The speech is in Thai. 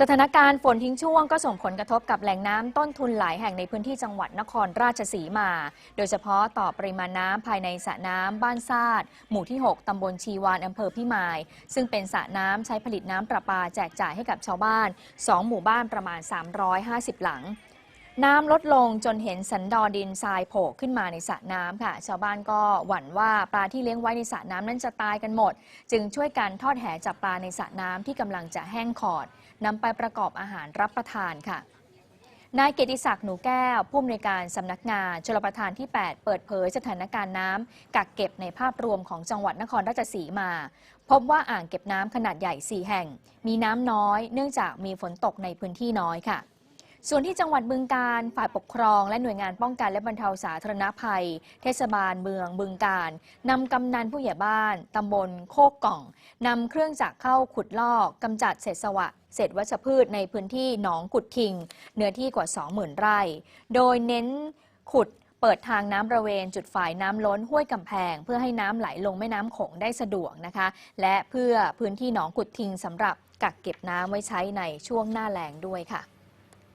สถานการณ์ฝนทิ้งช่วงก็ส่งผลกระทบกับแหล่งน้ำต้นทุนหลายแห่งในพื้นที่จังหวัดนครราชสีมา โดยเฉพาะต่อปริมาณน้ำภายในสระน้ำบ้านซาดหมู่ที่ 6ตำบลชีวานอำเภอพิมาย ซึ่งเป็นสระน้ำใช้ผลิตน้ำประปาแจกจ่ายให้กับชาวบ้าน 2 หมู่บ้านประมาณ 350 หลัง น้ำลดลงจนเห็นสันดอนดินทรายโผล่ขึ้นมาในสระน้ำค่ะ ชาวบ้านก็หวั่นว่าปลาที่เลี้ยงไว้ในสระน้ำนั้นจะตายกันหมด จึงช่วยกันทอดแหจับปลาในสระน้ำที่กำลังจะแห้งขอดนำไปประกอบอาหารรับประทานค่ะนายเกียรติศักดิ์หนูแก้ว ผู้อำนวยการสำนักงานชลประทานที่ 8 เปิดเผยสถานการณ์น้ำกักเก็บในภาพรวมของจังหวัดนครราชสีมา พบว่าอ่างเก็บน้ำขนาดใหญ่ 4 แห่ง มีน้ำน้อย เนื่องจากมีฝนตกในพื้นที่น้อยค่ะ ส่วนที่จังหวัดบึงการฝ่ายปกครอง และหน่วยงานป้องกันและบรรเทาสาธารณภัย เทศบาลเมืองบึงการนำกำนันผู้ใหญ่บ้านตำบลโคกกล่องนำเครื่องจักรเข้าขุดลอกกำจัดเศษสวะเศษวัชพืชในพื้นที่หนองกุดคิง เนื้อที่กว่า 20,000 ไร่ โดยเน้นขุดเปิดทางน้ำบริเวณจุดฝ่ายน้ำล้นห้วยกำแพง เพื่อให้น้ำไหลลงแม่น้ำโขงได้สะดวกนะคะ และเพื่อพื้นที่หนองกุดทิงสำหรับกักเก็บน้ำไว้ใช้ในช่วงหน้าแล้งด้วยค่ะ